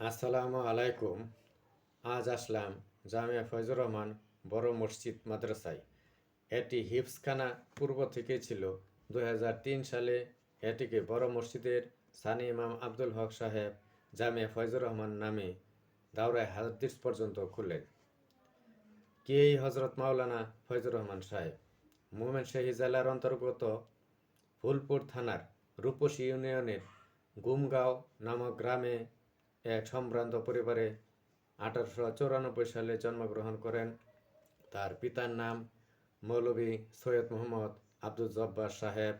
আসসালামু আলাইকুম। আজ আসলাম জামিয়া ফয়জুর রহমান বড় মসজিদ মাদ্রাসায়। এটি হিফসখানা পূর্ব থেকে ছিল। দু হাজার তিন সালে এটিকে বড় মসজিদের সানি ইমাম আব্দুল হক সাহেব জামিয়া ফয়জুর রহমান নামে দাওরায় হাদিস পর্যন্ত খুললেন। কে এই হজরত মাওলানা ফয়জুর রহমান সাহেব? মোমেন শাহী জেলার অন্তর্গত ফুলপুর থানার রূপসী ইউনিয়নের গুমগাঁও নামক গ্রামে এক সম্ভ্রান্ত পরিবারে আঠারোশো চৌরানব্বই সালে জন্মগ্রহণ করেন। তার পিতার নাম মৌলভী সৈয়দ মোহাম্মদ আব্দুল জব্বার সাহেব।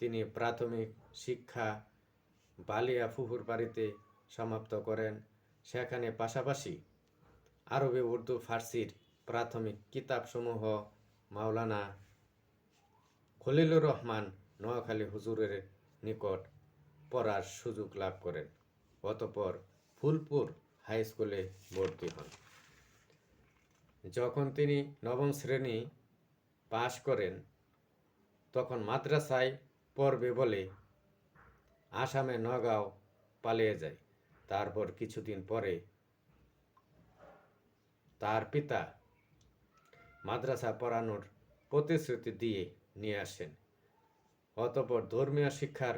তিনি প্রাথমিক শিক্ষা বালিয়া ফুহুর বাড়িতে সমাপ্ত করেন। সেখানে পাশাপাশি আরবি, উর্দু, ফার্সির প্রাথমিক কিতাবসমূহ মাওলানা খলিলুর রহমান নোয়াখালী হুজুরের নিকট পড়ার সুযোগ লাভ করেন। অতপর ফুলপুর হাই স্কুলে ভর্তি হন। যখন তিনি নবম শ্রেণি পাশ করেন, তখন মাদ্রাসায় পড়বে বলে আসামে নগাঁও পালিয়ে যায়। তারপর কিছুদিন পরে তার পিতা মাদ্রাসা পড়ানোর প্রতিশ্রুতি দিয়ে নিয়ে আসেন। অতপর ধর্মীয় শিক্ষার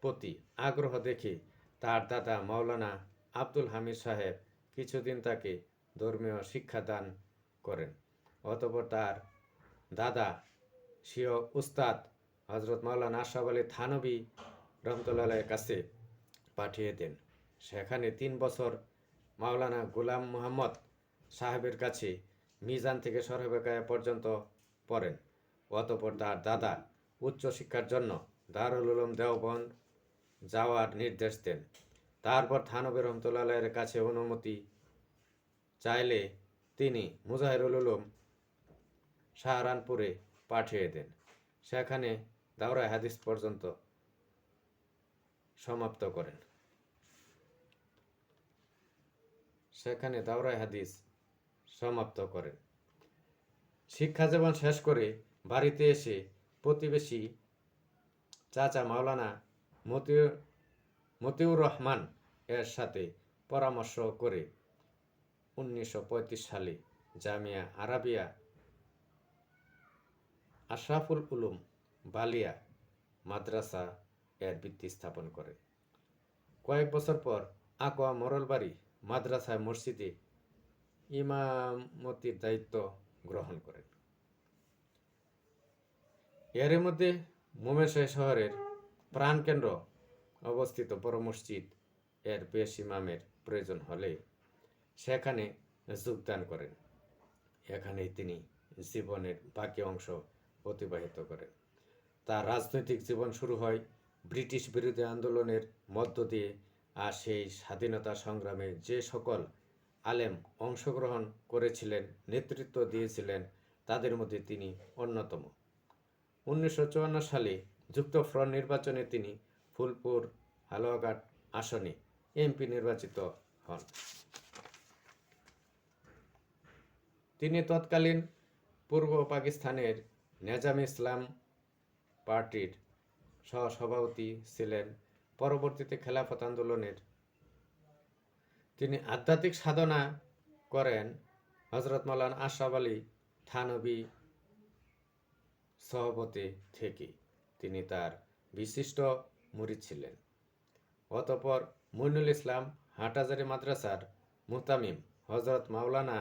প্রতি আগ্রহ দেখে তার দাদা মাওলানা আব্দুল হামিদ সাহেব কিছুদিন তাকে ধর্মীয় শিক্ষাদান করেন। অতপর তার দাদা সিও উস্তাদ হজরত মাওলানা আশরাফ আলী থানবী রহমতুল্লাহের কাছে পাঠিয়ে দেন। সেখানে তিন বছর মাওলানা গুলাম মোহাম্মদ সাহেবের কাছে মিজান থেকে সরবেকায় পর্যন্ত পড়েন। অতপর তার দাদা উচ্চশিক্ষার জন্য দারুল উলুম দেওবন্দ যাওয়ার নির্দেশ দেন। তারপর থানবী রহমতুল্লাহের কাছে অনুমতি চাইলে তিনি মুজাহিরুল উলুম সাহারানপুরে পাঠিয়ে দেন। সেখানে দাওরায় হাদিস পর্যন্ত সমাপ্ত করেন। সেখানে দাওরায় হাদিস সমাপ্ত করেন। শিক্ষা জীবন শেষ করে বাড়িতে এসে প্রতিবেশী চাচা মাওলানা মতিউর মতিউর রহমান এর সাথে পরামর্শ করে উনিশশো পঁয়ত্রিশ সালে জামিয়া আরাবিয়া আশরাফুল উলুম বালিয়া মাদ্রাসা এর ভিত্তি স্থাপন করে। কয়েক বছর পর আকোয়া মরলবাড়ি মাদ্রাসায় মসজিদে ইমামতির দায়িত্ব গ্রহণ করেন। এর মধ্যে মোমেশাহ শহরের প্রাণকেন্দ্র অবস্থিত বড় মসজিদ এর বেশ ইমামের প্রয়োজন হলে সেখানে যোগদান করেন। এখানেই তিনি জীবনের বাকি অংশ অতিবাহিত করেন। তার রাজনৈতিক জীবন শুরু হয় ব্রিটিশ বিরোধী আন্দোলনের মধ্য দিয়ে আর সেই স্বাধীনতা সংগ্রামে যে সকল আলেম অংশগ্রহণ করেছিলেন, নেতৃত্ব দিয়েছিলেন, তাদের মধ্যে তিনি অন্যতম। উনিশশো চুয়ান্ন সালে যুক্তফ্রন্ট নির্বাচনে তিনি ফুলপুর, হালুয়াঘাট আসনে এমপি নির্বাচিত হন। তিনি তৎকালীন পূর্ব পাকিস্তানের নেজাম ইসলাম পার্টির সহসভাপতি ছিলেন। পরবর্তীতে খেলাফত আন্দোলনের তিনি আধ্যাত্মিক সাধনা করেন। হজরত মৌলান আশরাফ আলী থানবী সভাপতি থেকে তিনি তার বিশিষ্ট মুরিদ ছিলেন অতপর মইনুল ইসলাম হাটাজারি মাদ্রাসার মুতামিম হজরত মাওলানা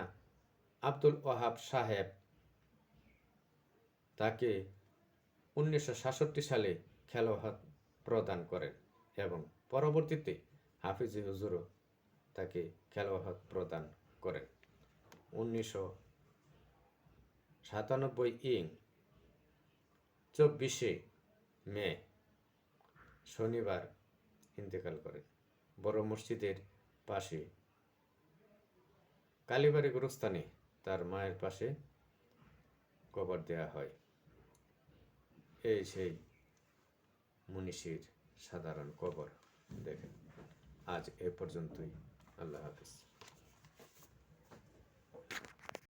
আব্দুল ওহাব সাহেব তাকে উনিশশো সাতষট্টি সালে খেলোয়াড় প্রদান করেন এবং পরবর্তীতে হাফিজি হুজুরও তাকে খেলোয়াড় প্রদান করেন। উনিশশো সাতানব্বই ইং চব্বিশে মে শনিবার ইন্তেকাল করে, বড় মসজিদের পাশে। কালীবাড়ি গুরুস্থানে তার মায়ের পাশে কবর দেয়া হয়। এই সেই মনীষীর সাধারণ কবর, দেখেন। আজ এ পর্যন্তই। আল্লাহ হাফিজ।